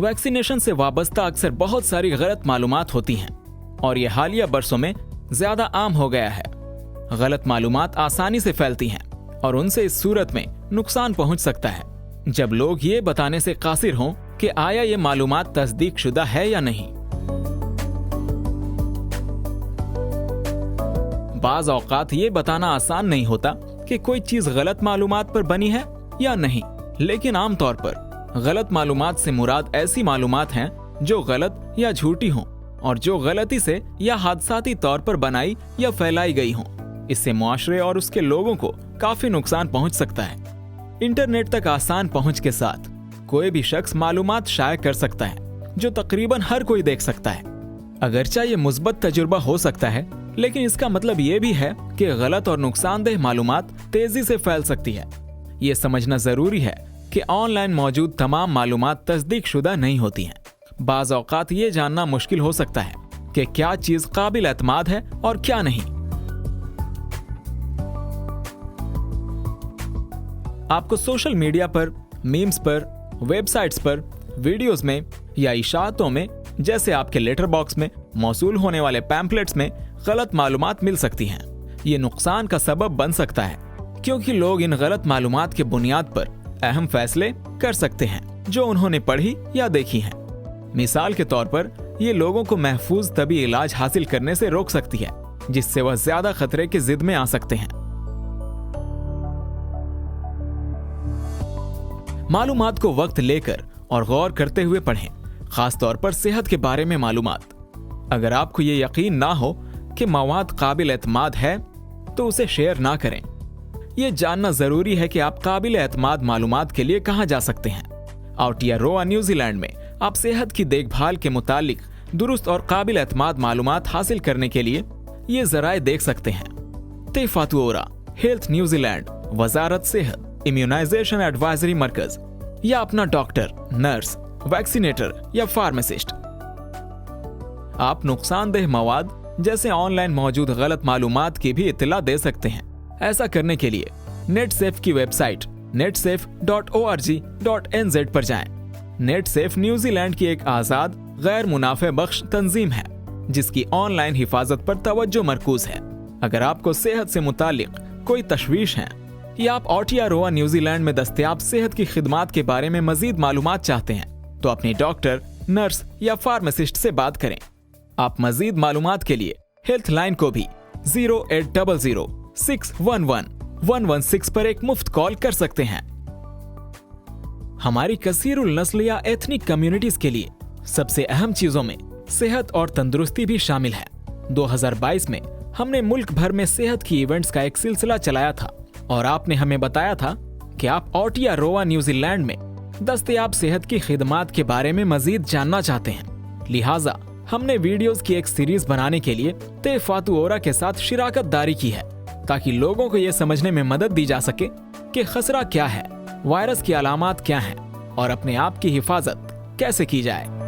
Vaccination से वाबस्ता अक्सर बहुत सारी गलत मालूम होती हैं, और ये हालिया बरसों में ज़्यादा आम हो गया है। गलत मालूम आसानी से फैलती हैं, और उनसे इस सूरत में नुकसान पहुँच सकता है। जब लोग ये बताने से कासिर हों कि आया ये मालूम तस्दीक शुदा है या नहीं। बाज औकात ये बताना आसान नहीं होता कि कोई चीज़ गलत मालूम पर बनी है या नहीं, लेकिन आमतौर पर गलत मालूम से मुराद ऐसी मालूम हैं जो गलत या झूठी हों और जो गलती से या हादसाती तौर पर बनाई या फैलाई गई हों। इससे मुआरे और उसके लोगों को काफ़ी नुकसान पहुँच सकता है। इंटरनेट तक आसान पहुँच के साथ कोई भी शख्स मालूम शाये कर सकता है, जो तकरीबन हर कोई देख सकता है। अगरचा ये मुस्बत तजुर्बा हो सकता है, लेकिन इसका मतलब ये भी है कि गलत और नुकसानदेह मालूम तेज़ी से फैल सकती है। ये समझना ज़रूरी है कि ऑनलाइन मौजूद तमाम मालूम तस्दीक शुदा नहीं होती हैं। बाज अवकात ये जानना मुश्किल हो सकता है कि क्या चीज़ काबिल एतमाद है और क्या नहीं। आपको सोशल मीडिया पर, मीम्स पर, वेबसाइट्स पर वीडियोस में या इशातों में, जैसे आपके लेटर बॉक्स में मौसूल होने वाले पैम्पलेट्स में गलत मालूम मिल सकती हैं। ये नुकसान का सबब बन सकता है, क्योंकि लोग इन गलत मालूम के बुनियाद पर अहम फैसले कर सकते हैं, जो उन्होंने पढ़ी या देखी हैं। मिसाल के तौर पर, ये लोगों को महफूज तभी इलाज हासिल करने से रोक सकती है, जिससे वह ज़्यादा खतरे की जिद में आ सकते हैं। मालूम को वक्त लेकर और गौर करते हुए पढ़ें, खासतौर पर सेहत के बारे में मालूम अगर आपको ये यकीन ना हो कि मवाद काबिल एतमाद है तो उसे शेयर ना करें। यह जानना ज़रूरी है कि आप काबिल एतमाद मालूमात के लिए कहाँ जा सकते हैं। आउटिया रोआ, न्यूजीलैंड में। आप सेहत की देखभाल के मुतालिक दुरुस्त और काबिल एतमाद मालूमात हासिल करने के लिए ये जराए देख सकते हैं। तेफातुरा हेल्थ न्यूजीलैंड, वजारत सेहत, इम्यूनाइजेशन एडवाइजरी मरकज, या अपना डॉक्टर, नर्स, वैक्सीनेटर या फार्मासिस्ट। आप नुकसानदेह मवाद जैसे ऑनलाइन मौजूद गलत मालूम की भी इतला दे सकते हैं। ऐसा करने के लिए नेट सेफ़ की website net safe dot O R G dot N Z पर जाए। नेट सेफ़ न्यूजीलैंड की एक आज़ाद गैर मुनाफे बख्श तंजीम है, जिसकी ऑनलाइन हिफाजत पर तवज्जो मरकूज है। अगर आपको सेहत से मुतालिक कोई तशवीश है, या आप ऑटिया रोआ न्यूजीलैंड में दस्तियाब सेहत की खिदमत के बारे में मजीद मालूम चाहते हैं तो अपने डॉक्टर, नर्स या फार्मासिस्ट से बात करें। आप मजीद मालूम के लिए हेल्थ लाइन को भी zero eight double zero six one one. One one six पर एक मुफ़्त कॉल कर सकते हैं। हमारी कसीर नस्ल या एथनिक कम्युनिटीज के लिए सबसे अहम चीज़ों में सेहत और तंदुरुस्ती भी शामिल है। 2022 में हमने मुल्क भर में सेहत की इवेंट्स का एक सिलसिला चलाया था और आपने हमें बताया था कि आप ऑटिया रोवा न्यूजीलैंड में दस्तयाब सेहत की खिदमत के बारे में मजीद जानना चाहते हैं। लिहाजा हमने वीडियोस की एक सीरीज़ बनाने के लिए ते फातुओरा के साथ शिराकत दारी की है। ताकि लोगों को यह समझने में मदद दी जा सके कि खसरा क्या है, वायरस की अलामत क्या है, और अपने आप की हिफाजत कैसे की जाए।